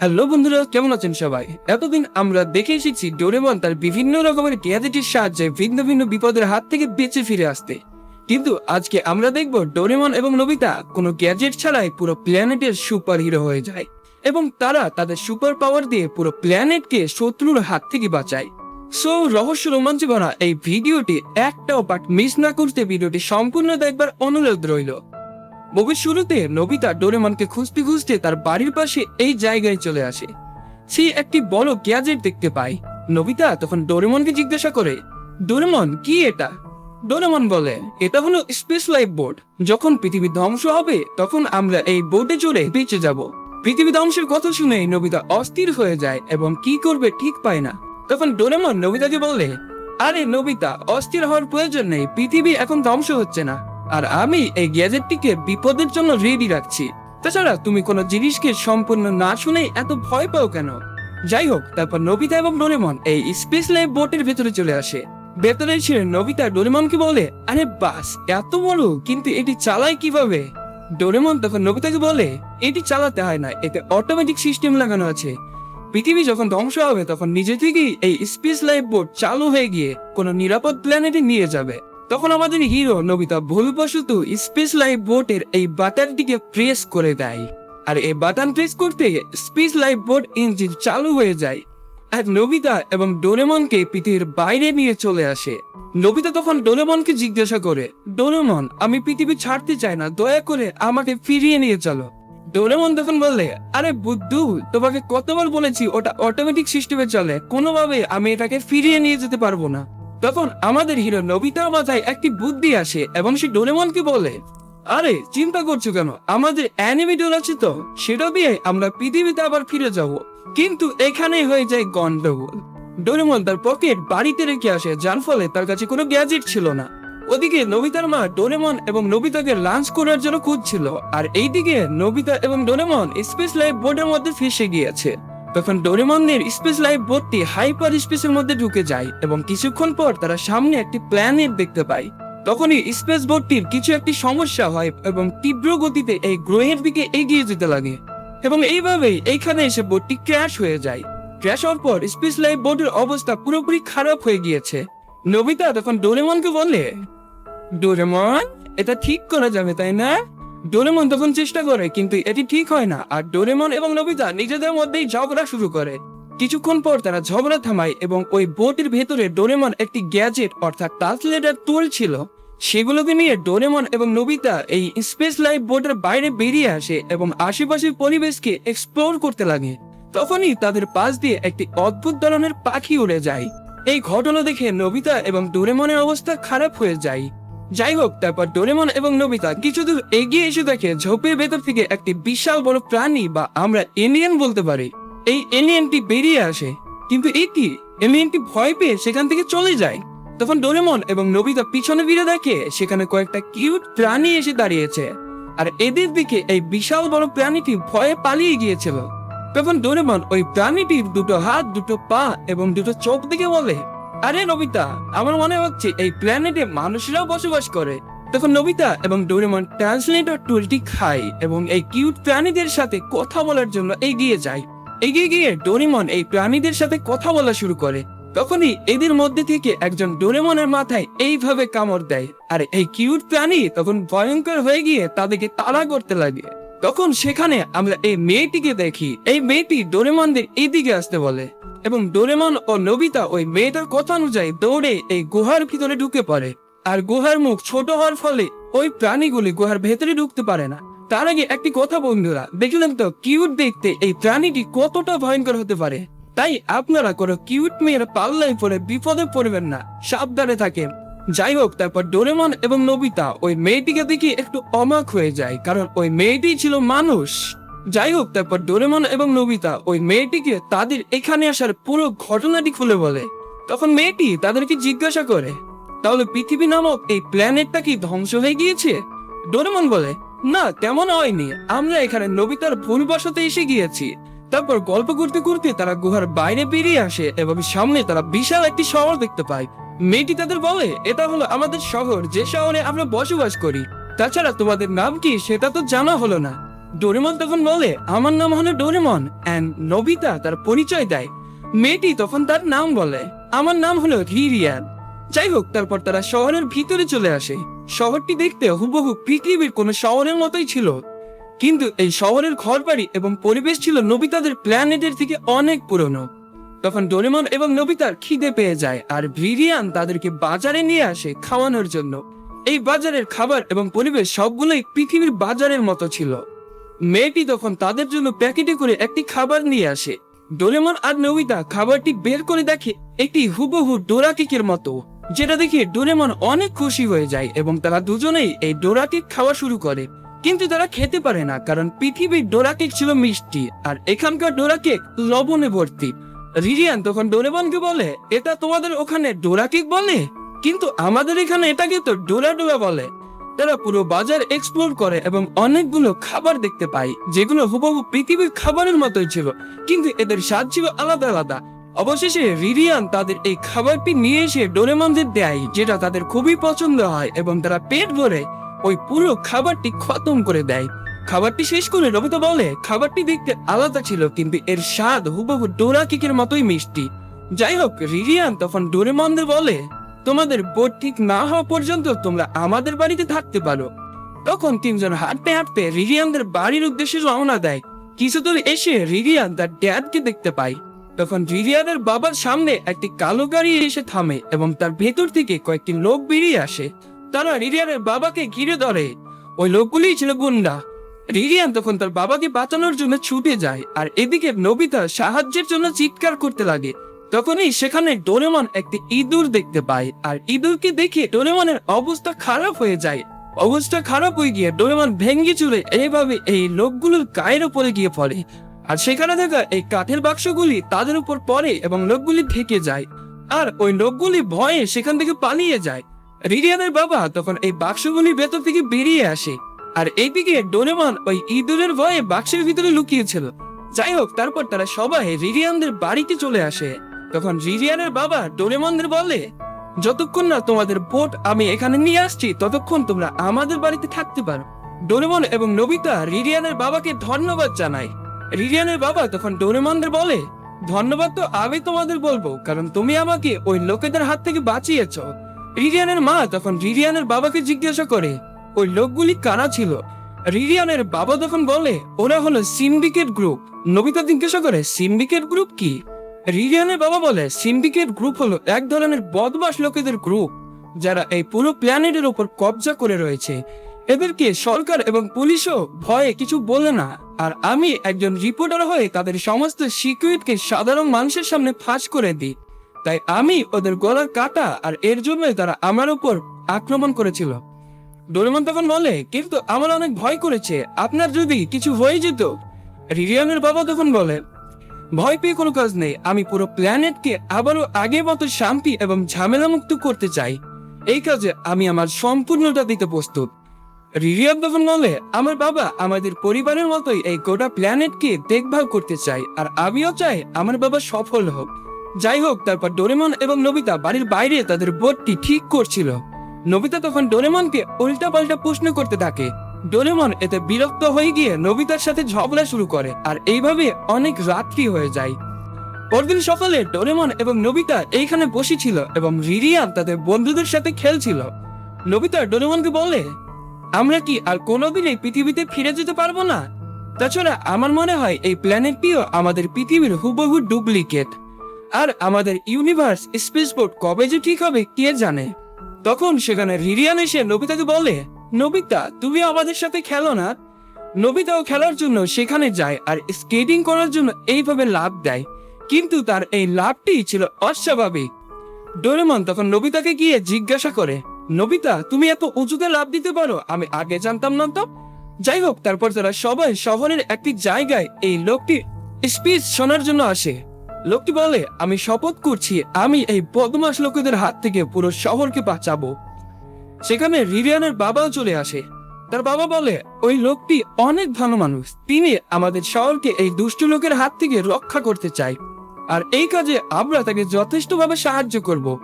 Hello বন্ধুরা, কেমন আছেন সবাই? এতদিন আমরা দেখে এসেছি ডোরেমন তার বিভিন্ন রকমের গ্যাজেটের সাহায্যে ভিন্ন ভিন্ন বিপদের হাত থেকে বেঁচে ফিরে আসতে। কিন্তু আজকে আমরা দেখব ডোরেমন এবং নবিতা কোনো গ্যাজেট ছাড়াই পুরো প্ল্যানেটের সুপার হিরো হয়ে যায় এবং তারা তাদের সুপার পাওয়ার দিয়ে পুরো প্ল্যানেটকে শত্রুর হাত থেকে বাঁচায়। সো রহস্য রোমাঞ্চ ভরা এই ভিডিওটি একটাও পার্ট মিস না করতে ভিডিওটি সম্পূর্ণ দেখবার অনুরোধ রইল। মুভির শুরুতে নবিতা ডোরেমনকে খুঁজতে খুঁজতে তার বাড়ির পাশে এই জায়গায় চলে আসে। সে একটি বড় গ্যাজেট দেখতে পায়। নবিতা তখন ডোরেমনকে জিজ্ঞাসা করে, ডোরেমন, কি এটা? ডোরেমন বলে, এটা হলো স্পেস লাইফ বোর্ড। যখন পৃথিবী ধ্বংস হবে, তখন আমরা এই বোর্ডে চড়ে বেঁচে যাব। পৃথিবী ধ্বংসের কথা শুনে নবিতা অস্থির হয়ে যায় এবং কি করবে ঠিক পায় না। তখন ডোরেমন নবিতাকে বলে, আরে নবিতা অস্থির হওয়ার প্রয়োজন নেই। পৃথিবী এখন ধ্বংস হচ্ছে না। আর আমি এই গ্যাজেটটিকে বিপদের জন্য রেডি রাখছি। তাছাড়া তুমি কোনো জিনিসকে সম্পূর্ণ না শুনেই এত ভয় পাও কেন? যাই হোক, তারপর নবিতা এবং ডোরেমন এই স্পেস লাইফ বোটের ভেতরে চলে আসে। ভেতরে এসে নবিতা ডোরেমনকে বলে, আরে বাস, এত বড়, কিন্তু এটি চালায় কীভাবে? ডোরেমন তখন নবিতাকে বলে, এটি চালাতে হয় না, এতে অটোমেটিক সিস্টেম লাগানো আছে। পৃথিবী যখন ধ্বংস হবে, তখন নিজে থেকেই এই স্পেস লাইফ বোট চালু হয়ে গিয়ে কোনো নিরাপদ প্ল্যানেটে নিয়ে যাবে। তখন আমাদের হিরো নবিতা ভুলবশত স্পেস লাইফ বোটের এই বাটনটিকে প্রেস করে দেয়। আর এই বাটন প্রেস করতে স্পেস লাইফ বোট ইঞ্জিন চালু হয়ে যায়। আর নবিতা এবং ডোরেমনকে পৃথিবীর বাইরে নিয়ে চলে আসে। নবিতা তখন ডোরেমনকে জিজ্ঞাসা করে, ডোরেমন, আমি পৃথিবী ছাড়তে চাই না, দয়া করে আমাকে ফিরিয়ে নিয়ে চলো। ডোরেমন তখন বললে আরে বুদ্ধু, তোমাকে কতবার বলেছি, ওটা অটোমেটিক সিস্টেমে চলে। কোনোভাবে আমি এটাকে ফিরিয়ে নিয়ে যেতে পারব না। তখন আমাদের হিরো নবিতা মাথায় একটি বুদ্ধি আসে এবং সে ডোরেমনকে বলে, আরে, চিন্তা করছ কেন? আমাদের অ্যানিমেটর আছে তো? সেটা দিয়ে আমরা পৃথিবীতে আবার ফিরে যাব। কিন্তু এখানেই হয়ে যায় গন্ডগোল। ডোরেমন তার পকেট বাড়িতে রেখে আসে, যার ফলে তার কাছে কোনো গ্যাজেট ছিল না। ওদিকে নবিতার মা ডোরেমন এবং নবিতাকে লাঞ্চ করার জন্য খুঁজছিল, আর এইদিকে নবিতা এবং ডোরেমন স্পেস লাইফ বোর্ডের মধ্যে ফেসে গিয়েছে। তখন ডোরেমনদের স্পেস লাইফ বোর্ডটি হাইপার স্পেসের মধ্যে ঢুকে যায় এবং কিছুক্ষণ পর তারা সামনে একটি প্ল্যানেট দেখতে পায়। তখনই স্পেস বোর্ডটির কিছু একটি সমস্যা হয় এবং তীব্র গতিতে এই গ্রহের দিকে এগিয়ে যেতে লাগে। এবং এইভাবেই এইখানে এসে বোর্ডটি ক্র্যাশ হয়ে যায়। ক্র্যাশ হওয়ার পর স্পেস লাইফ বোর্ডের অবস্থা পুরোপুরি খারাপ হয়ে গিয়েছে। নবিতা তখন ডোরেমনকে বলে ডোরেমন, এটা ঠিক করা যাবে, তাই না? ডোরেমন তখন চেষ্টা করে, কিন্তু এটি ঠিক হয় না। আর ডোরেমন এবং নবিতা নিজেদের মধ্যেই ঝগড়া শুরু করে। কিছুক্ষণ পর তারা ঝগড়া থামায় এবং ওই বোটের ভেতরে ডোরেমন একটি গ্যাজেট, অর্থাৎ ট্রান্সলেটার টুল ছিল। সেগুলোকে নিয়ে ডোরেমন এবং নবিতা এই স্পেস লাইফ বোটের বাইরে বেরিয়ে আসে এবং আশেপাশের পরিবেশকে এক্সপ্লোর করতে লাগে। তখনই তাদের পাশ দিয়ে একটি অদ্ভুত ধরনের পাখি উড়ে যায়। এই ঘটনা দেখে নবিতা এবং ডোরেমনের অবস্থা খারাপ হয়ে যায়। যাই হোক, তারপর ডোরেমন এবং নবিতা কিছু দূর এগিয়ে এসে দেখে ঝোপের ভেতর থেকে একটি বিশাল বড় প্রাণী বা আমরা এলিয়েন বলতে পারি। এই এলিয়েনটি বেরিয়ে আসে। কিন্তু এই কি? এলিয়েনটি ভয় পেয়ে সেখান থেকে চলে যায়। তখন ডোরেমন এবং নবিতা পিছনে ফিরে দেখে সেখানে কয়েকটা কিউট প্রাণী এসে দাঁড়িয়েছে। আর এদের দিকে এই বিশাল বড় প্রাণীটি ভয়ে পালিয়ে গিয়েছিল। তখন ডোরেমন ওই প্রাণীটির দুটো হাত, দুটো পা এবং দুটো চোখ দিকে বলে আরে নবিতা, আমার মনে হচ্ছে এই প্ল্যানেটে মানুষরাও বসবাস করে। তখন নবিতা এবং ডোরেমন ট্রান্সলেটর টুলটি খায় এবং এই কিউট প্রাণীদের সাথে কথা বলার জন্য এগিয়ে যায়। এগিয়ে গিয়ে ডোরেমন এই প্রাণীদের সাথে কথা বলা শুরু করে। তখনই এদের মধ্যে থেকে একজন ডোরেমনের মাথায় এইভাবে কামড় দেয়। আর এই কিউট প্রাণী তখন ভয়ঙ্কর হয়ে গিয়ে তাদেরকে তাড়া করতে লাগে। তখন সেখানে আমরা এই মেয়েটিকে দেখি। এই মেয়েটি ডোরেমনদের এইদিকে আসতে বলে এবং ডোরেমন ও নবিতা ওই মেয়েটার কথা অনুযায়ী দৌড়ে এই গুহার ভিতরে ঢুকে পড়ে। আর গুহার মুখ ছোট হওয়ার ফলে ওই প্রাণীগুলি গুহার ভেতরে ঢুকতে পারে না। তার আগে একটি কথা বন্ধুরা, দেখলেন তো কিউট দেখতে এই প্রাণীটি কতটা ভয়ঙ্কর হতে পারে? তাই আপনারা কোনো কিউট মেয়ের পাল্লায় পড়ে বিপদে পড়বেন না, সাবধানে থাকেন। যাই হোক তারপর ডোরেমন এবং নবিতা ওই মেয়েটিকে দেখে একটু অবাক হয়ে যায়, কারণ ওই মেয়েটি ছিল মানুষ। যাই হোক তারপর ডোরেমন এবং নবিতা ওই মেয়েটিকে তাদের এখানে আসার পুরো ঘটনাটি খুলে বলে। তখন মেয়েটি তাদেরকে জিজ্ঞাসা করে, তাহলে পৃথিবী নামক এই প্ল্যানেটটা কি ধ্বংস হয়ে গিয়েছে? ডোরেমন বলে, না, তেমন হয়নি। আমরা এখানে নবিতার ভুলবশতে এসে গিয়েছি। তারপর গল্প করতে করতে তারা গুহার বাইরে বেরিয়ে আসে এবং সামনে তারা বিশাল একটি শহর দেখতে পায়। মেয়েটি তাদের বলে, এটা হলো আমাদের শহর, যে শহরে আমরা বসবাস করি। তাছাড়া তোমাদের নাম কি সেটা তো জানা হলো না। ডোরেমন তখন বলে, আমার নাম হলো ডোরেমন এন্ড নবিতা তার পরিচয় দেয়। মেয়েটি তখন তার নাম বলে, আমার নাম হলো রিরিয়ান যাই হোক, তারপর তারা শহরের ভিতরে চলে আসে। শহরটি দেখতে হুবহু পৃথিবীর কোনো শহরের মতোই ছিল। কিন্তু এই শহরের ঘরবাড়ি এবং পরিবেশ ছিল নবিতাদের প্ল্যানেটের থেকে অনেক পুরনো। তখন ডোরেমন এবং নবিতার খিদে পেয়ে যায় আর ব্রিরিয়ান তাদেরকে বাজারে নিয়ে আসে খাওয়ানোর জন্য। এই বাজারের খাবার এবং পরিবেশ সবগুলোই পৃথিবীর বাজারের মতো ছিল। মেয়েটি তখন তাদের জন্য প্যাকেটে করে একটি খাবার নিয়ে আসে। ডোরেমন আর নবিতা খাবারটি বের করে দেখে একটি হুবহু ডোরা কেকের মতো, যেটা দেখে ডোরেমন অনেক খুশি হয়ে যায় এবং তারা দুজনেই এই ডোরা কেক খাওয়া শুরু করে। কিন্তু তারা খেতে পারে না, কারণ পৃথিবীর ডোরা কেক ছিল মিষ্টি, আর এখানকার ডোরা কেক লবণে ভর্তি। রিরিয়ান তখন ডোরেমনকে বলে, এটা তোমাদের ওখানে ডোরা কেক বলে? কিন্তু আমাদের এখানে এটাকে তো ডোরা ডোরা বলে। তারা পুরো বাজার এক্সপ্লোর করে এবং অনেকগুলো খাবার দেখতে পায়, যেগুলো হুবহু পৃথিবীর খাবারের মতোই ছিল, কিন্তু এদের স্বাদ ছিল আলাদা আলাদা। অবশেষে রিরিয়ান তাদের এই খাবারটি নিয়ে এসে ডোরেমনদের দেয়, যেটা তাদের খুবই পছন্দ হয় এবং তারা পেট ভরে ওই পুরো খাবারটি খতম করে দেয়। খাবারটি শেষ করে রবিতা বলে, খাবারটি দেখতে আলাদা ছিল, কিন্তু এর স্বাদ হুবহু ডোরা কেকের মতোই মিষ্টি। যাই হোক, রিরিয়ান তখন ডোরেমনদের বলে, তোমাদের বোট ঠিক না হওয়া পর্যন্ত তোমরা আমাদের বাড়িতে থাকতে পারো। তখন তিনজন হাঁটতে হাঁটতে রিরিয়ানদের বাড়ির উদ্দেশ্যে রওনা দেয়। কিছু দূর এসে রিরিয়ান তার ড্যাডকে দেখতে পায়। তখন রিরিয়ানের বাবার সামনে একটি কালো গাড়ি এসে থামে এবং তার ভেতর থেকে কয়েকটি লোক বেরিয়ে আসে। তারা রিরিয়ানের বাবাকে ঘিরে ধরে। ওই লোকগুলি ছিল গুন্ডা। রিরিয়ান তখন তার বাবাকে বাঁচানোর জন্য ছুটে যায় আর এদিকে নবিতা সাহায্যের জন্য চিৎকার করতে লাগে। তখনই সেখানে ডোরেমন একটি ইঁদুর দেখতে পায় আর ইঁদুরকে দেখে ডোরেমনের অবস্থা খারাপ হয়ে যায়। অবস্থা খারাপ হয়ে গিয়ে ডোরেমন ভেঙ্গে চুলে এইভাবে এই লোকগুলোর গায়ের উপরে গিয়ে পড়ে। আর সেখানে থাকা এই কাঠের বাক্সগুলি তাদের উপর পড়ে এবং লোকগুলি ঢেকে যায়। আর ওই লোকগুলি ভয়ে সেখান থেকে পালিয়ে যায়। রিরিয়ানের বাবা তখন এই বাক্সগুলি ভেতর থেকে বেরিয়ে আসে, আর এইদিকে ডোরেমন ওই ইঁদুরের ভয়ে বাক্সের ভিতরে লুকিয়েছিল। যাই হোক, তারপর তারা সবাই রিরিয়ানদের বাড়িতে চলে আসে। তখন রিরিয়ানের বাবা ডোরেমনদের বলে, যতক্ষণ না তোমাদের বোট আমি এখানে নিয়ে আসছি, ততক্ষণ তোমরা আমাদের বাড়িতে থাকতে পারো। ডোরেমন এবং নবিতা রিরিয়ানের বাবাকে ধন্যবাদ জানায়। রিরিয়ানের বাবা তখন ডোরেমনদের বলে, ধন্যবাদ তো আমি তোমাদের বলব, কারণ তুমি আমাকে ওই লোকেদের হাত থেকে বাঁচিয়েছ। রিরিয়ানের মা তখন রিরিয়ানের বাবাকে জিজ্ঞাসা করে, ওই লোকগুলি কারা ছিল? রিরিয়ানের বাবা তখন বলে, ওরা হলো সিন্ডিকেট গ্রুপ। নবিতা জিজ্ঞাসা করে, সিন্ডিকেট গ্রুপ কি? রিরিয়ানের বাবা বলে, সিন্ডিকেট গ্রুপ হলো এক ধরনের বদমাস লোকেদের গ্রুপ, যারা এই পুরো প্ল্যানেটের উপর কবজা করে রয়েছে। এদেরকে সরকার এবং পুলিশও ভয়ে কিছু বলে না। আর আমি একজন রিপোর্টার হয়ে তাদের সমস্ত সিকিউরিটকে সাধারণ মানুষের সামনে ফাঁস করে দিই। তাই আমি ওদের গলার কাটা আর এর জন্যই তারা আমার উপর আক্রমণ করেছিল। ডোরেমন তখন বলে, কিন্তু আমার অনেক ভয় করেছে। আপনার যদি কিছু হয়ে যেত? রিরিয়ানের বাবা তখন বলে, ভয় পেয়ে কোনো কাজ নেই। আমি পুরো প্ল্যানেটকে আবারও আগের মতো শান্তি এবং ঝামেলা মুক্ত করতে চাই। এই কাজে আমি আমার সম্পূর্ণটা দিতে প্রস্তুত। রিরিয়ান তখন বলে, আমার বাবা আমাদের পরিবারের মতোই এই গোটা প্ল্যানেটকে দেখভাল করতে চাই আর আমিও চাই আমার বাবা সফল হোক। যাই হোক, তারপর ডোরেমন এবং নবিতা বাড়ির বাইরে তাদের বোটটি ঠিক করছিল। নবিতা তখন ডোরেমনকে উল্টা পাল্টা প্রশ্ন করতে থাকে ডোরেমন এতে বিরক্ত হয়ে গিয়ে নবিতার সাথে ঝগড়া শুরু করে, আর এইভাবে অনেক রাত্রি হয়ে যায়। পরদিন সকালে ডোরেমন এবং নবিতা এইখানে বসেছিল এবং রিরিয়ান তাদের বন্ধুদের সাথে খেলছিল। নবিতা ডোরেমনকে বলে, আমরা কি আর কোনোদিন এই পৃথিবীতে ফিরে যেতে পারব না? তাছাড়া আমার মনে হয় এই প্ল্যানেটটিও আমাদের পৃথিবীর হুবহু ডুপ্লিকেট। আর আমাদের ইউনিভার্স স্পেসপোর্ট কবে যে ঠিক হবে কে জানে? তখন সেখানে রিরিয়ান এসে নবিতাকে বলে, নবিতা, তুমি আমাদের সাথে খেলো না। নবিতাও খেলার জন্য সেখানে যায় আর স্কেটিং করার জন্য এইভাবে লাভ দেয়। কিন্তু তার এই লাভটি ছিল অস্বাভাবিক। ডোরেমন তখন নবিতাকে গিয়ে জিজ্ঞাসা করে, নবিতা, তুমি এত উঁচুতে লাভ দিতে পারো? আমি আগে জানতাম না তো? যাই হোক, তারপর তারা সবাই শহরের একটি জায়গায় এই লোকটি স্পিচ শোনার জন্য আসে। লোকটি বলে, আমি শপথ করছি, আমি এই বদমাস লোকেদের হাত থেকে পুরো শহরকে বাঁচাবো। সেখানে রিরিয়ানের বাবাও চলে আসে। তার বাবা বলে, ওই লোকটি অনেক ভালো মানুষ। তিনি আমাদের শহরকে এই দুষ্ট লোকের হাত থেকে রক্ষা করতে চায়। আর এই কাজে আমরা তাকে যথেষ্টভাবে সাহায্য করব।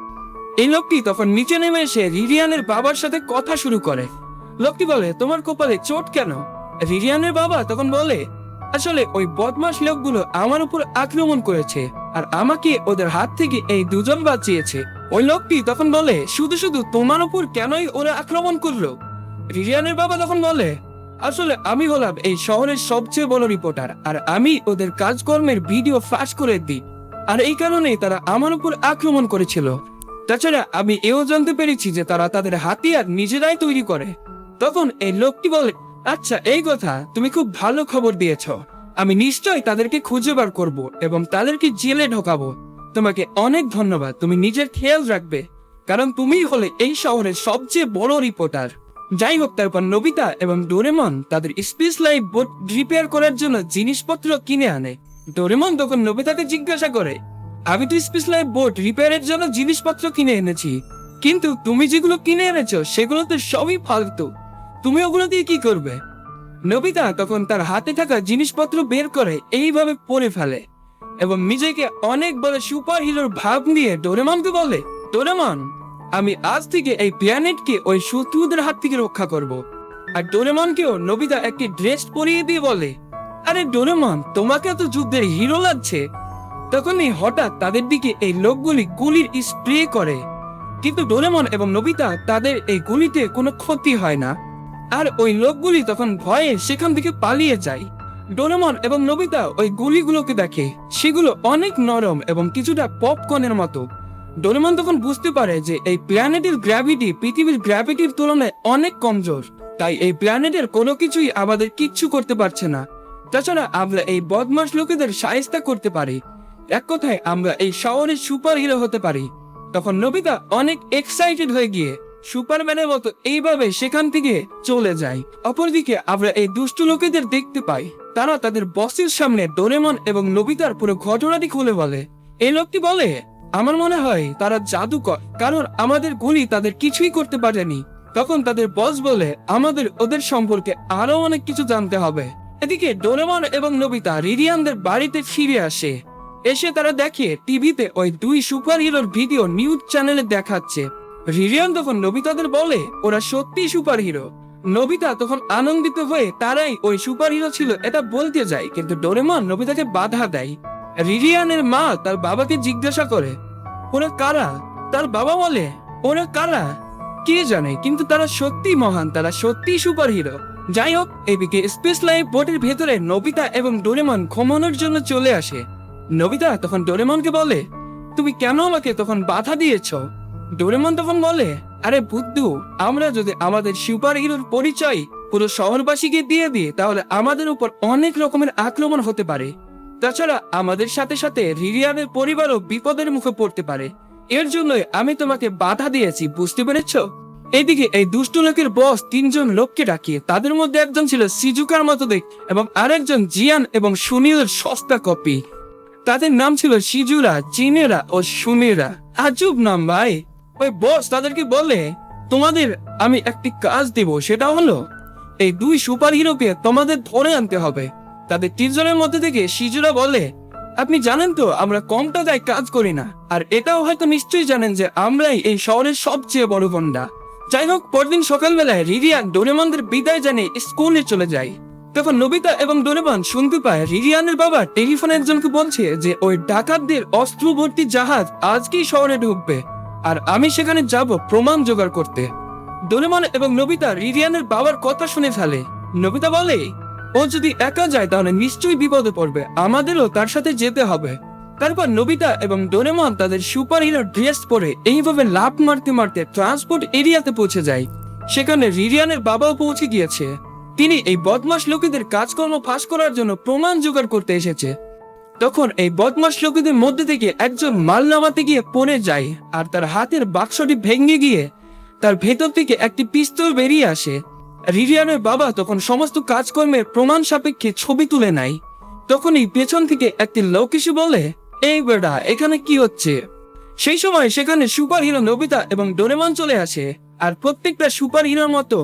এই লোকটি তখন নিচে নেমে এসে রিরিয়ানের বাবার সাথে কথা শুরু করে। লোকটি বলে, তোমার কপালে চোট কেন? রিরিয়ানের বাবা তখন বলে আসলে ওই বদমাস লোকগুলো আমার উপর আক্রমণ করেছে, আর আমাকে ওদের হাত থেকে এই দুজন বাঁচিয়েছে। ওই লোকটি তখন বলে, শুধু শুধু তোমার উপর কেনই ওরা আক্রমণ করল? রিরিয়ানের বাবা তখন বলে, আসলে আমি হলাম এই শহরের সবচেয়ে বড় রিপোর্টার, আর আমি ওদের কাজকর্মের ভিডিও ফাঁস করে দিই। আর এই কারণেই তারা আমার উপর আক্রমণ করেছিল। তাছাড়া আমি এও জানতে পেরেছি যে তারা তাদের হাতিয়ার নিজেরাই তৈরি করে। তখন এই লোকটি বলে আচ্ছা এই কথা তুমি খুব ভালো খবর দিয়েছ। আমি নিশ্চয়ই তাদেরকে খুঁজে বার করব এবং তাদেরকে জেলে ঢোকাবো। তোমাকে অনেক ধন্যবাদ, তুমি নিজের খেয়াল রাখবে, কারণ তুমিই হলে এই শহরের সবচেয়ে বড় রিপোর্টার। যাই হোক তারপর নবিতা এবং ডোরেমন তাদের স্পেস লাইফ বোট রিপেয়ার করার জন্য জিনিসপত্র কিনে আনে। ডোরেমন তখন নবিতাকে জিজ্ঞাসা করে, আমি তো স্পেস লাইফ বোট রিপেয়ারের জন্য জিনিসপত্র কিনে এনেছি, কিন্তু তুমি যেগুলো কিনে এনেছো সেগুলো তো সবই ফালতু। তুমি ওগুলো দিয়ে কি করবে? নবিতা তখন তার হাতে থাকা জিনিসপত্র বের করে এইভাবে পরে ফেলে এবং নিজেকে অনেক বড় সুপার হিরোর ভাব নিয়ে ডোরেমনকে বলে, ডোরেমন, আমি আজ থেকে এই প্ল্যানেটকে ওই শত্রুদের হাত থেকে রক্ষা করব। আর ডোরেমনকেও নবিতা একটি ড্রেস পরিয়ে দিয়ে বলে, আরে ডোরেমন, তোমাকে তো যুদ্ধের হিরো লাগছে? তখনই হঠাৎ তাদের দিকে এই লোকগুলি গুলির স্প্রে করে। কিন্তু ডোরেমন এবং নবিতা তাদের এই গুলিতে কোনো ক্ষতি হয় না। আর ওই লোকগুলি তখন ভয়ে সেখান থেকে পালিয়ে যায়। ডোরেমন এবং নবিতা ওই গুলিগুলোকে দেখে। সেগুলো অনেক নরম এবং কিছুটা পপকর্নের মতো। ডোরেমন তখন বুঝতে পারে যে এই প্ল্যানেটের গ্র্যাভিটি পৃথিবীর গ্র্যাভিটির তুলনায় অনেক কমজোর। তাই এই প্ল্যানেটের কোনো কিছুই আমাদের কিচ্ছু করতে পারছে না। তাছাড়া আমরা এই বদমাস লোকেদের সায়স্তা করতে পারি। এক কথায় আমরা এই শহরের সুপার হিরো হতে পারি। তখন নবিতা অনেক এক্সাইটেড হয়ে গিয়ে সুপারম্যানের মতো এইভাবে সেখান থেকে চলে যায়। অপরদিকে আমরা এই দুষ্টু লোকেদের দেখতে পাই। তারা তাদের বসের সামনে ডোরেমন এবং নবিতার পুরো ঘটনাটি খুলে বলে। এই লোকটি বলে, আমার মনে হয় তারা জাদুকর, কারণ আমাদের গুলি তাদের কিছুই করতে পারেনি। তখন তাদের বস বলে, আমাদের ওদের সম্পর্কে আরও অনেক কিছু জানতে হবে। এদিকে ডোরেমন এবং নবিতা রিরিয়ানদের বাড়িতে ফিরে আসে। এসে তারা দেখে টিভিতে ওই দুই সুপার হিরোর ভিডিও নিউজ চ্যানেলে দেখাচ্ছে। রিরিয়ান তখন নবিতাদের বলে, ওরা সত্যি সুপার হিরো নবিতা তখন আনন্দিত হয়ে তারাই ওই সুপার হিরো ছিল, এটা বলতে যায়, কিন্তু ডোরেমন নবিতাকে বাধা দেয়। রিরিয়ানের মা তার বাবাকে জিজ্ঞাসা করে, ওরা কারা? তার বাবা বলে, ওরা কারা? কে জানে, কিন্তু তারা সত্যি মহান, তারা সত্যি সুপার হিরো যাই হোক, এদিকে স্পেস লাইফ বোটের ভেতরে নবিতা এবং ডোরেমন ঘুমানোর জন্য চলে আসে। নবিতা তখন ডোরেমনকে বলে, তুমি কেন আমাকে তখন বাধা দিয়েছ? ডোরেমন তখন বলে, আরে বুদ্ধু, আমরা যদি আমাদের সুপার হিরোর পরিচয় পুরো শহরবাসীকে দিয়ে দিই, তাহলে আমাদের উপর অনেক রকমের আক্রমণ হতে পারে। তাছাড়া আমাদের সাথে সাথে রিরিয়ানের পরিবারও বিপদের মুখে পড়তে পারে। এর জন্যই আমি তোমাকে বাধা দিয়েছি, বুঝতে পেরেছ? এদিকে এই দুষ্ট লোকের বস তিনজন লোককে ডাকিয়ে, তাদের মধ্যে একজন ছিল সিজুকার মতো দেখ, এবং আরেকজন জিয়ান এবং সুনীলের সস্তা কপি। তাদের নাম ছিল সিজুরা, চিনেরা ও সুনীরা। আজব নাম, ভাই। ওই বস, তাদেরকে বলে তোমাদের আমি একটি কাজ দেব, সেটা হলো, এই দুই সুপার হিরোকে তোমাদের ধরে আনতে হবে। তাদের তিনজনের মধ্যে থেকে সিজুরা বলে আপনি জানেন তো, আমরা কম টাকায় কাজ করি না। আর এটাও হয়তো নিশ্চয়ই জানেন যে, আমরাই এই শহরের সবচেয়ে বড় গন্ডা যাই হোক, পরদিন সকালবেলায় রিরিয়ান ডোরেমনদের বিদায় জানিয়ে স্কুলে চলে যায় তখন নবিতা এবং ডোরেমন শুনতে পায় রিরিয়ানের বাবা টেলিফোনে একজনকে বলছে যে, ওই ডাকাতদের অস্ত্র ভর্তি জাহাজ আজকেই শহরে ঢুকবে। আর আমি সেখানে যাব প্রমাণ জোগাড় করতে। ডোরেমন এবং নবিতা রিরিয়ানের বাবার কথা শুনে ফেলে। নবিতা বলে, ও যদি একা যায় তাহলে নিশ্চয়ই বিপদে পড়বে। আমাদেরও তার সাথে যেতে হবে। তারপর নবিতা এবং ডোরেমন তাদের সুপার হিরো ড্রেস পরে এইভাবে লাভ মারতে মারতে ট্রান্সপোর্ট এরিয়াতে পৌঁছে যায়। সেখানে রিরিয়ানের বাবাও পৌঁছে গিয়েছে। তিনি এই বদমাস লোকেদের কাজকর্ম ফাঁস করার জন্য প্রমাণ জোগাড় করতে এসেছে। তখন এই বদমাস লোকেদের মধ্যে থেকে একজন মাল নামাতে গিয়ে পড়ে যায়, আর তার হাতের বাক্সটি ভেঙে গিয়ে তার ভেতর থেকে একটি পিস্তল বেরিয়ে আসে। রিরিয়ানের বাবা তখন সমস্ত কাজকর্মের প্রমাণ সাপেক্ষে ছবি তুলে নেয়। তখনই পেছন থেকে একটি লোক এসে বলে, এই বেটা, এখানে কি হচ্ছে? সেই সময় সেখানে সুপার হিরো নবিতা এবং ডোরেমন চলে আসে, আর প্রত্যেকটা সুপার হিরোর মতো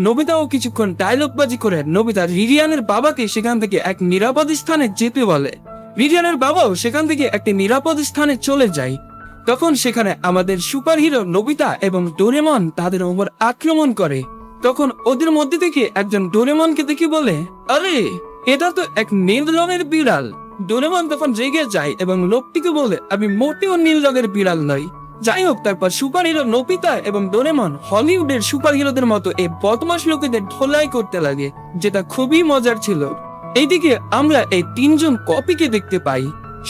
নবিতাও কিছুক্ষণ ডায়লগবাজি করে নবিতা রিরিয়ানের বাবাকে সেখান থেকে এক নিরাপদ স্থানে যেতে বলে। রিরিয়ানের বাবাও সেখান থেকে একটি নিরাপদ স্থানে চলে যায়। তখন সেখানে আমাদের সুপার হিরো নবিতা এবং ডোরেমন তাদের ওপর আক্রমণ করে। তখন ওদের মধ্যে থেকে একজন ডোরেমনকে দেখে বলে, আরে, এটা তো এক নীল রঙের বিড়াল। ডোরেমন তখন জেগে যায় এবং লোকটিকে বলে, আমি মোটেও নীল রঙের বিড়াল নই। যাই হোক তারপর সুপার হিরো নোপিতা এবং ডোরেমন হলিউডের সুপার হিরোদের মতো এই বদমাস লোকেদের ঢোলাই করতে লাগে, যেটা খুবই মজার ছিল। এইদিকে আমরা এই তিনজন কপিকে দেখতে পাই।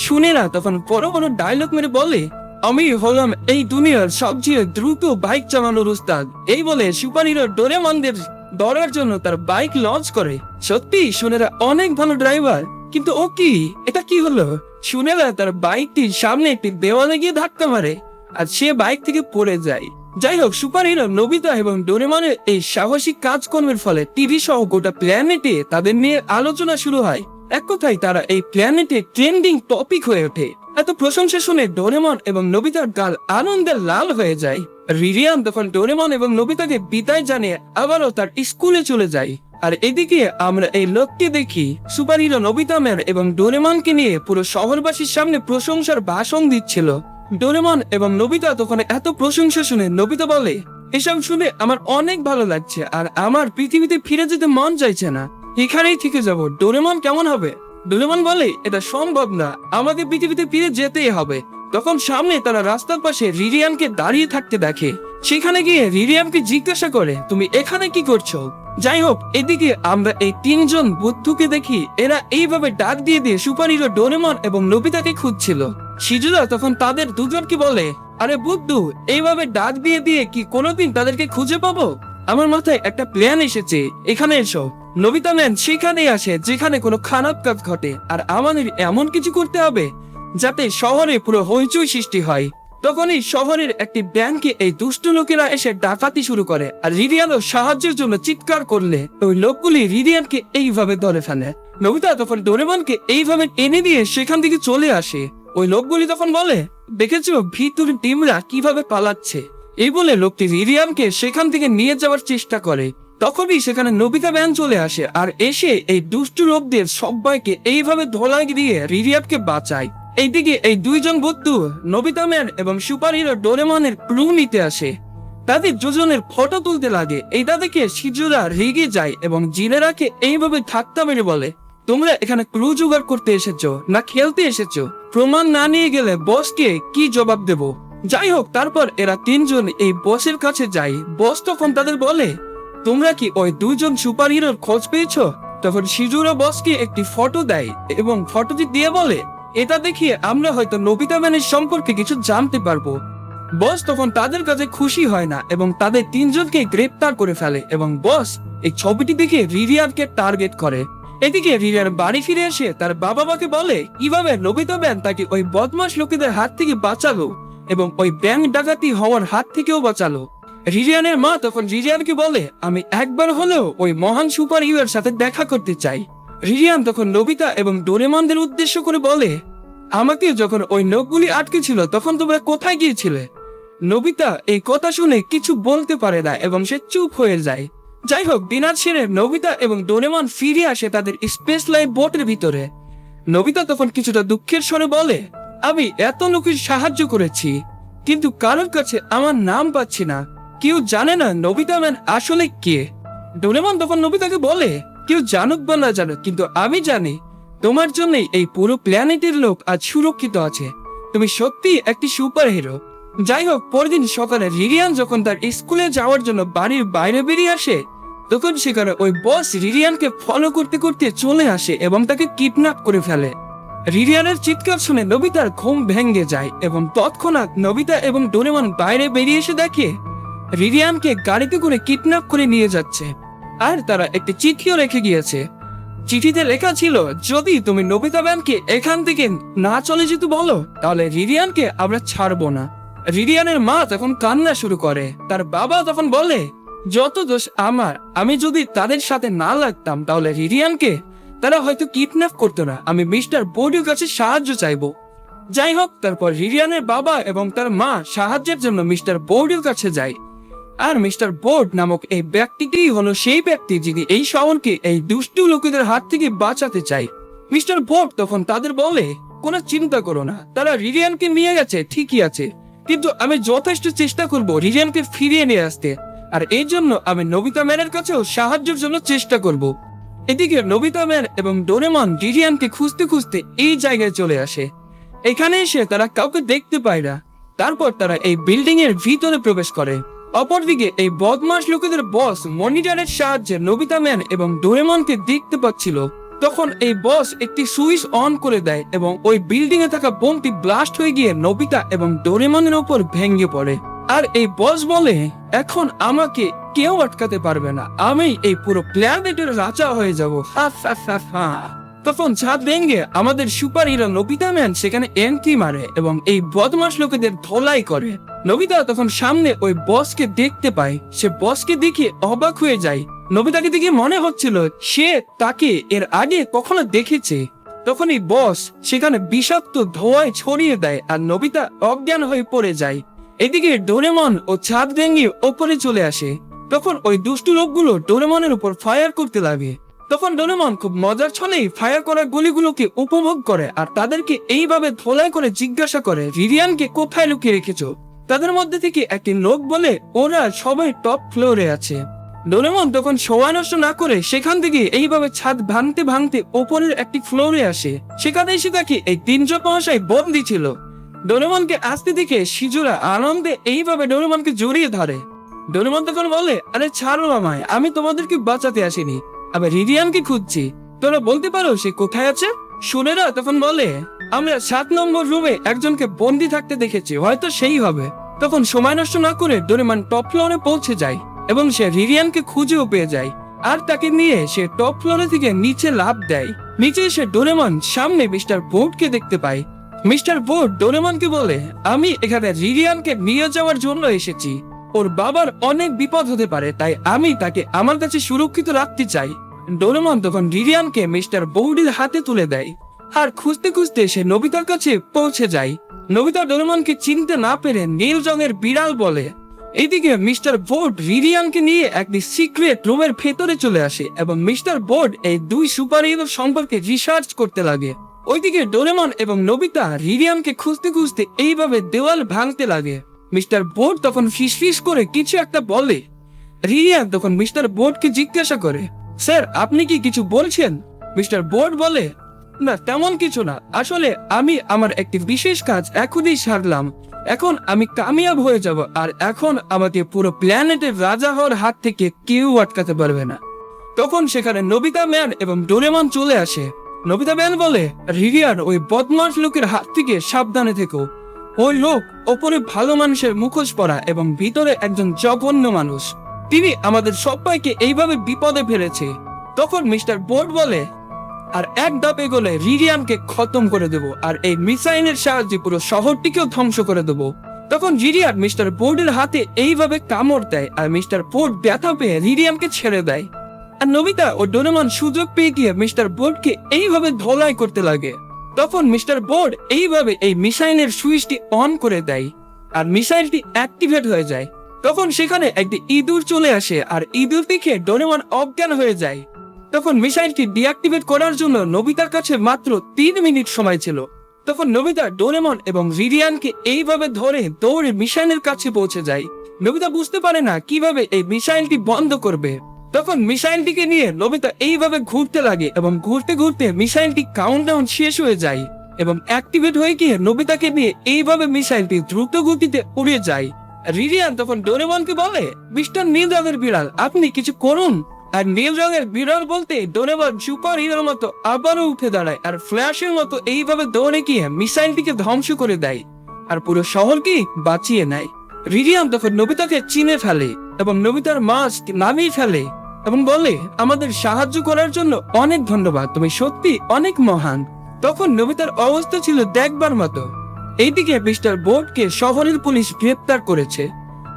শুনেরা তখন বড় বড় ডায়লগ মেরে বলে, আমি হলাম এই দুনিয়ার সবচেয়ে দ্রুত বাইক চালানোর উস্তাদ। এই বলে সুপার হিরো ডোরেমনদের ধরার জন্য তার বাইক লঞ্চ করে। সত্যি, শুনেরা অনেক ভালো ড্রাইভার কিন্তু ও কি? এটা কি হলো? শুনেরা তার বাইকটির সামনে একটি দেওয়ালে গিয়ে ধাক্কা মারে, আর সে বাইক থেকে পড়ে যায়। যাই হোক সুপার হিরো নবিতা এবং ডোরেমনের এই সাহসিক কাজকর্মের ফলে টিভি সহ গোটা প্ল্যানেটে তাদের নিয়ে আলোচনা শুরু হয়। এক কথায়, তারা এই প্ল্যানেটে ট্রেন্ডিং টপিক হয়ে ওঠে। এত প্রশংসা শুনে ডোরেমন এবং নবিতার গাল আনন্দে লাল হয়ে যায়। রিরিয়ান তখন ডোরেমন এবং নবিতাকে বিদায় জানিয়ে আবারও তার স্কুলে চলে যায়। আর এদিকে আমরা এই লোকটি দেখি। সুপার হিরো নবিতা ম্যান এবং ডোরেমনকে নিয়ে পুরো শহরবাসীর সামনে প্রশংসার ভাষণ দিচ্ছিল। ডোরেমন এবং নবিতা তখন এত প্রশংসা শুনে নবিতা বলে, এসব শুনে আমার অনেক ভালো লাগছে আর আমার পৃথিবীতে ফিরে যেতে মন চাইছে না। এখানেই থেকে যাব। ডোরেমন কেমন হবে? ডোরেমন বলে, এটা সম্ভব না। আমাকে পৃথিবীতে ফিরে যেতেই হবে। তখন সামনে তারা রাস্তার পাশে রিরিয়ানকে দাঁড়িয়ে থাকতে দেখে। সেখানে গিয়ে রিরিয়ানকে জিজ্ঞাসা করে, তুমি এখানে কি করছ? যাই হোক, এদিকে আমরা এই তিনজন বুদ্ধুকে দেখি। এরা এইভাবে ডাক দিয়ে দিয়ে সুপার হিরো ডোরেমন এবং নবিতাকে খুঁজছিল। শিজুরা তখন তাদের দুজনকে বলে, আরে বুদ্ধু, এইভাবে ডাক দিয়ে দিয়ে কি কোনোদিন তাদেরকে খুঁজে পাবো? আমার মাথায় একটা প্ল্যান এসেছে, এখানে এসো। নবিতা ম্যান সেখানেই আসে, যেখানে কোনো খারাপ কাজ ঘটে, আর আমাদের এমন কিছু করতে হবে, যাতে শহরে পুরো হইচই সৃষ্টি হয়। তখনই শহরের একটি ব্যাংকে এই দুষ্ট লোকেরা এসে ডাকাতি শুরু করে, আর রিরিয়ানও সাহায্যের জন্য চিৎকার করলে, ওই লোকগুলি রিরিয়ানকে এইভাবে ধরে ফেলে। নবিতা তখন ডোরেমনকে এইভাবে টেনে দিয়ে সেখান থেকে চলে আসে। ওই লোকগুলি তখন বলে, দেখেছ, ভিতুর টিমরা কীভাবে পালাচ্ছে? এই বলে লোকটি রিরিয়ামকে সেখান থেকে নিয়ে যাওয়ার চেষ্টা করে। তখনই সেখানে নবিতা ব্যান চলে আসে আর এসে এই দুষ্টু লোকদের সবাইকে এইভাবে ধোলাই দিয়ে রিরিয়ামকে বাঁচায়। এইদিকে এই দুইজন বন্ধু, নবিতা ম্যান এবং সুপার হিরো ডোরেমনের ক্লু নিতে আসে। তাদের দুজনের ফটো তুলতে লাগে। এইটা দেখে শিজুরা রেগে যায় এবং জিনেরাকে এইভাবে ঠাট্টা মেরে বলে, তোমরা এখানে ক্লু জোগাড় করতে এসেছ না খেলতে এসেছ? প্রমাণ না নিয়ে গেলে বসকে কি জবাব দেব? যাই হোক তারপর এরা তিনজন এই বসের কাছে যায়। বস তখন তাদের বলে, তোমরা কি ওই দুইজন সুপার হিরোর খোঁজ পেয়েছ? তখন শিজুরা বসকে একটি ফটো দেয় এবং ফটোটি দিয়ে বলে, এটা দেখিয়ে আমরা হয়তো নবিতা ম্যানের সম্পর্কে কিছু জানতে পারব। বস তখন তাদের কাছে খুশি হয় না এবং তাদের তিনজনকে গ্রেপ্তার করে ফেলে এবং বস এই ছবিটি দেখে রিরিয়ানকে টার্গেট করে। এদিকে রিরিয়ান বাড়ি ফিরে এসে তার বাবা মাকে বলে কীভাবে নবিতা ব্যান তাকে ওই বদমাস লোকেদের হাত থেকে বাঁচালো এবং ওই ব্যাংক ডাকাতি হওয়ার হাত থেকেও বাঁচালো। রিরিয়ানের মা তখন রিরিয়ানকে বলে, আমি একবার হলেও ওই মহান সুপার হিরোর সাথে দেখা করতে চাই। রিজিয়ান তখন নবিতা এবং ডোরেমনদের উদ্দেশ্য করে বলে, আমাকে যখন ওই নখগুলি আটকে ছিল তখন তোমরা কোথায় গিয়েছিলে? নবিতা এই কথা শুনে কিছু বলতে পারে না এবং সে চুপ হয়ে যায়। যাই হোক ডিনার সেরে নবিতা এবং ডোরেমন ফিরে আসে তাদের স্পেস লাইফ বোটের ভিতরে। নবিতা তখন কিছুটা দুঃখের স্বরে বলে, আমি এত লোকের সাহায্য করেছি, কিন্তু কারোর কাছে আমার নাম পাচ্ছি না। কেউ জানে না নবিতা ম্যান আসলে কে? ডোরেমন তখন নবিতাকে বলে, কেউ জানুক বা না জানুক, কিন্তু আমি জানি তোমার জন্যই এই পুরো প্ল্যানেটের লোক আজ সুরক্ষিত আছে। তুমি সত্যি একটি সুপার হিরো যাই হোক পরদিন সকালে রিরিয়ান যখন তার স্কুলে যাওয়ার জন্য বাড়ির বাইরে বেরিয়ে আসে তখন সেখানে ওই বস রিরিয়ানকে ফলো করতে করতে চলে আসে এবং তাকে কিডন্যাপ করে ফেলে। রিরিয়ানের চিৎকার শুনে নবিতার ঘুম ভেঙে যায় এবং তৎক্ষণাৎ নবিতা এবং ডোরেমন বাইরে বেরিয়ে এসে দেখে রিরিয়ানকে গাড়িতে করে কিডন্যাপ করে নিয়ে যাচ্ছে আর তারা একটি চিঠিও রেখে গিয়েছে। চিঠিতে লেখা ছিল, যদি তুমি নবিতা ব্যানকে এখান থেকে না চলে যেতে বলো, তাহলে রিরিয়ানকে আমরা ছাড়বো না। রিরিয়ানের মা তখন কান্না শুরু করে। তার বাবা তখন বলে যত দোষ আমার, আমি যদি তাদের সাথে না লাগতাম, তাহলে রিরিয়ানকে তারা হয়তো কিডন্যাপ করতো না। আমি মিস্টার বোর্ডের কাছে সাহায্য চাইব। যাই হোক, তারপর রিরিয়ানের বাবা এবং তার মা সাহায্যের জন্য মিস্টার বোর্ডের কাছে যায় আর মিস্টার বোর্ড নামক এই ব্যক্তিটি হলো সেই ব্যক্তি যিনি এই শহরকে এই দুষ্টু লোকেদের হাত থেকে বাঁচাতে চায়। মিস্টার বোর্ড তখন তাদের বলে, কোনো চিন্তা করো না, তারা রিরিয়ানকে নিয়ে গেছে, ঠিকই আছে। কিন্তু আমি যথেষ্ট চেষ্টা করব রিরিয়ানকে ফিরিয়ে নিয়ে আসতে। আর এই জন্য আমি নবিতা ম্যানের কাছেও সাহায্যের জন্য চেষ্টা করব। এদিকে নবিতা ম্যান এবং ডোরেমন রিরিয়ানকে খুঁজতে খুঁজতে এই জায়গায় চলে আসে। এখানে এসে তারা কাউকে দেখতে পায় না। তারপর তারা এই বিল্ডিং এর ভিতরে প্রবেশ করে। অপরদিকে এই বদমাস লোকেদের বস মনিটরের সাহায্যে নবিতা ম্যান এবং ডোরেমনকে দেখতে পাচ্ছিল। তখন এই বস একটি সুইচ অন করে দেয় এবং ওই বিল্ডিং এ থাকা বোমটি ব্লাস্ট হয়ে গিয়ে নবিতা এবং ডোরেমনের ওপর ভেঙে পড়ে। আর এই বস বলে, এখন আমাকে কেউ আটকাতে পারবে না। আমি এই পুরো প্ল্যানেটের রাজা হয়ে যাব। তখন ছাদ ভেঙে আমাদের সুপার হিরো নবিতা ম্যান সেখানে এন্ট্রি মারে এবং এই বদমাস লোকেদের ধোলাই করে। নবিতা তখন সামনে ওই বসকে দেখতে পায়। সে বসকে দেখে অবাক হয়ে যায়। নবিতাকে দেখে মনে হচ্ছিল, সে তাকে এর আগে কখনো দেখেছে। তখন এই বস সেখানে বিষাক্ত ধোঁয়ায় ছড়িয়ে দেয় আর নবিতা অজ্ঞান হয়ে পড়ে যায়। এদিকে ডোরেমন ও ছাদ ডেঙ্গি ওপরে চলে আসে। তখন ওই দুষ্টু লোকগুলো ডোরেমনের উপর ফায়ার করতে লাগে। তখন ডোরেমন খুব মজার ছলেই ফায়ার করা গুলিগুলোকে উপভোগ করে আর তাদেরকে এইভাবে ধোলাই করে জিজ্ঞাসা করে রিরিয়ানকে কোথায় লুকিয়ে রেখেছো? তাদের মধ্যে থেকে একটি লোক বলে, ওরা সবাই টপ ফ্লোরে আছে। ডোরেমন তখন সময় নষ্ট না করে সেখান থেকে এইভাবে ছাদ ভাঙতে ভাঙতে ওপরের একটি ফ্লোরে আসে। সেখানে এসে তাকে এই তিনশো মহাশয় বন্দি ছিল। ডোরেমনকে আসতে দেখে শিজুরা আনন্দে এইভাবে ডোরেমনকে জড়িয়ে ধরে। ডোরেমন তখন বলে, আরে ছাড়ো আমায়, আমি তোমাদেরকে বাঁচাতে আসিনি। আবার রিডিয়ানকে খুঁজছি। তোরা বলতে পারো সে কোথায় আছে? শুনেরা তখন বলে, আমরা সাত নম্বর রুমে একজনকে বন্দি থাকতে দেখেছি, হয়তো সেই হবে। তখন সময় নষ্ট না করে ডোরেমন টপ ফ্লোরে পৌঁছে যায় এবং সে রিরিয়ানকে খুঁজেও পেয়ে যায়। আর তাকে নিয়ে সে টপ ফ্লোরে থেকে নিচে লাভ দেয়। নিচে এসে ডোরেমন সামনে মিস্টার বোর্ডকে দেখতে পায়। মিস্টার বোর্ড, ডোরেমনকে বলে, আমি এখানে রিরিয়ানকে নিয়ে যাওয়ার জন্য এসেছি। ওর বাবার অনেক বিপদ হতে পারে, তাই আমি তাকে আমার কাছে সুরক্ষিত রাখতে চাই। ডোরেমন তখন রিরিয়ানকে মিস্টার বৌডির হাতে তুলে দেয়। আর খুঁজতে খুঁজতে সে নবিতার কাছে পৌঁছে যায়। নবিতা ডোরেমনকে চিনতে না পেরে নীল রঙের বিড়াল বলে এইদিকে মিস্টার বোর্ড রিরিয়ানকে নিয়ে একটি সিক্রেট রুমের ভেতরে চলে আসে এবং মিস্টার বোর্ড এই দুই সুপার হিরো সম্পর্কে রিসার্চ করতে লাগে। ওইদিকে ডোরেমন এবং নবিতা রিরিয়ানকে খুঁজতে খুঁজতে এইভাবে দেওয়াল ভাঙতে লাগে। মিস্টার বোর্ড তখন ফিসফিস করে কিছু একটা বলে। রিরিয়ান তখন মিস্টার বোর্ডকে জিজ্ঞাসা করে, স্যার, আপনি কি কিছু বলছেন? মিস্টার বোর্ড বলে, না, তেমন কিছু না। আসলে আমি আমার একটি বিশেষ কাজ এখনই সারলাম। এখন আমি কামিয়াব হয়ে যাব আর এখন আমাকে পুরো প্ল্যানেটের রাজা হওয়ার হাত থেকে কেউ আটকাতে পারবে না। তখন সেখানে নবিতা ম্যান এবং ডোরেমন চলে আসে। নবিতা ম্যান বলে, রিরিয়ার ওই বদমাস লোকের হাত থেকে সাবধানে থেকো। ওই লোক ওপরে ভালো মানুষের মুখোশ পরা এবং ভিতরে একজন জঘন্য মানুষ। তিনি আমাদের সবাইকে এইভাবে বিপদে ফেলেছে। তখন মিস্টার বোর্ড বলে, আর এক ধাপ এগোলে রিরিয়ানকে খতম করে দেব আর এই মিসাইলের সাহায্যে পুরো শহরটিকেও ধ্বংস করে দেব। তখন রিরিয়ান মিস্টার বোর্ডের হাতে এইভাবে কামড় দেয় আর মিস্টার বোর্ড ব্যথা পেয়ে রিরিয়ানকে ছেড়ে দেয়। আর নবিতা ও ডোরেমন সুযোগ পেয়ে গিয়ে মিস্টার বোর্ডকে এইভাবে ধোলাই করতে লাগে। তখন মিস্টার বোর্ড এইভাবে এই মিসাইলের সুইচটি অন করে দেয় আর মিসাইলটি অ্যাক্টিভেট হয়ে যায়। তখন সেখানে একটি ইঁদুর চলে আসে আর ইঁদুর দেখে ডোরেমন অজ্ঞান হয়ে যায়। তখন মিসাইলটি ডিঅ্যাক্টিভেট করার জন্য নবিতার কাছে মাত্র তিন মিনিট সময় ছিল। তখন নবিতা ডোরেমন এবং রিডিয়ানকে এইভাবে ধরে দৌড়ে মিসাইলের কাছে পৌঁছে যায়। নবিতা বুঝতে পারে না কীভাবে এই মিসাইলটি বন্ধ করবে। তখন মিসাইলটিকে নিয়ে নবিতা এইভাবে ঘুরতে লাগে এবং ঘুরতে ঘুরতে মিসাইলটি কাউন্টডাউন শেষ হয়ে যায় এবং অ্যাক্টিভেট হয়ে গিয়ে নবিতাকে নিয়ে এইভাবে মিসাইলটি দ্রুত গতিতে উড়ে যায়। রিরিয়ান তখন ডোরেমনকে বলে, মিস্টার নীল রঙের বিড়াল, আপনি কিছু করুন। আর নীল রঙের বিড়াল বলতে ডোরেমন সুপার হিরোর মতো আবারও উঠে দাঁড়ায় আর ফ্ল্যাশের মতো এইভাবে দৌড়ে গিয়ে মিসাইলটিকে ধ্বংস করে দেয় আর পুরো শহরকে বাঁচিয়ে নেয়। রিরিয়ান তখন নবিতাকে চিনে ফেলে এবং নবিতার মাস্ক নামিয়ে ফেলে। এবং বলে, আমাদের সাহায্য করার জন্য অনেক ধন্যবাদ। তুমি সত্যি অনেক মহান। তখন নবিতার অবস্থা ছিল দেখবার মতো। এইদিকে মিস্টার বোর্ডকে শহরের পুলিশ গ্রেপ্তার করেছে।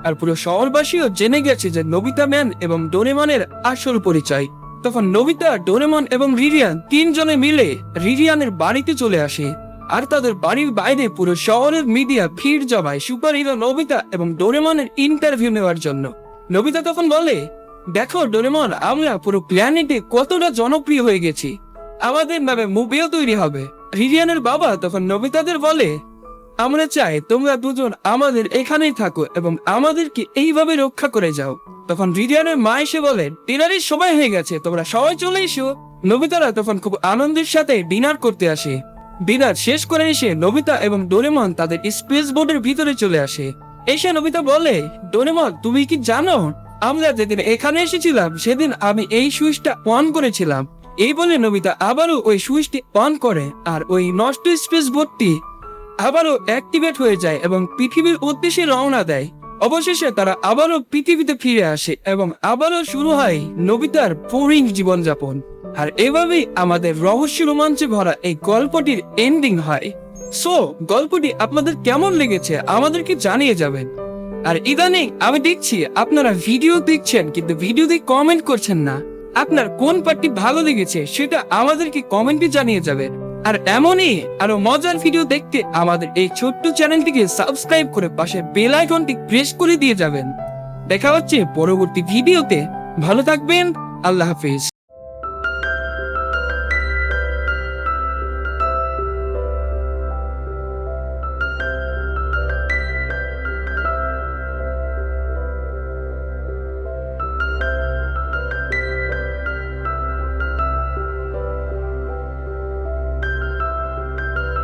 আর পুরো শহরবাসীও জেনে গেছে যে নবিতা ম্যান এবং ডোরেমনের আসল পরিচয়। তখন নবিতা, ডোরেমন এবং রিরিয়ান তিনজনে মিলে রিরিয়ানের বাড়িতে চলে আসে। আর তাদের বাড়ির বাইরে পুরো শহরের মিডিয়া ভিড় জমায় সুপার হিরো নবিতা এবং ডোরেমনের ইন্টারভিউ নেওয়ার জন্য। নবিতা তখন বলে দেখো ডোরেমন, আমরা পুরো প্ল্যানেটে কতটা জনপ্রিয় হয়ে গেছি। আমাদের নামে মুভিও তৈরি হবে। রিরিয়ানের বাবা তখন নবিতাদের বলে, আমরা চাই তোমরা দুজন আমাদের এখানেই থাকো এবং আমাদেরকে এইভাবে রক্ষা করে যাও। তখন রিডিয়ানের মা এসে বলেন ডিনারের সময় হয়ে গেছে, তোমরা সবাই চলে এসো। নবিতারা তখন খুব আনন্দের সাথে ডিনার করতে আসে। ডিনার শেষ করে এসে নবিতা এবং ডোরেমন তাদের স্পেস বোর্ডের ভিতরে চলে আসে। এসে নবিতা বলে, ডোরেমন, তুমি কি জানো আমরা যেদিন এখানে এসেছিলাম, সেদিন আমি এই সুইচটা অন করেছিলাম। এই বলে নবিতা আবারও ওই সুইচটি অন করে আর ওই নষ্ট স্পেস বোর্ডটি আবারও অ্যাক্টিভেট হয়ে যায় এবং পৃথিবীর উদ্দেশ্যে রওনা দেয়। অবশেষে তারা আবারও পৃথিবীতে ফিরে আসে এবং আবারও শুরু হয় নবিতার বোরিং জীবনযাপন। আর এভাবেই আমাদের রহস্য রোমাঞ্চে ভরা এই গল্পটির এন্ডিং হয়। সো গল্পটি আপনাদের কেমন লেগেছে আমাদেরকে জানিয়ে যাবেন? আর ইদানিং আমি দেখছি আপনারা ভিডিও দেখছেন, কিন্তু ভিডিওতে কমেন্ট করছেন না। আপনার কোন পার্টটি ভালো লেগেছে সেটা আমাদেরকে কমেন্টে জানিয়ে যাবেন। আর এমনই আরও মজার ভিডিও দেখতে আমাদের এই ছোট্ট চ্যানেলটিকে সাবস্ক্রাইব করে পাশে বেল আইকনটি প্রেস করে দিয়ে যাবেন। দেখা হচ্ছে পরবর্তী ভিডিওতে ভালো থাকবেন, আল্লাহ হাফিজ।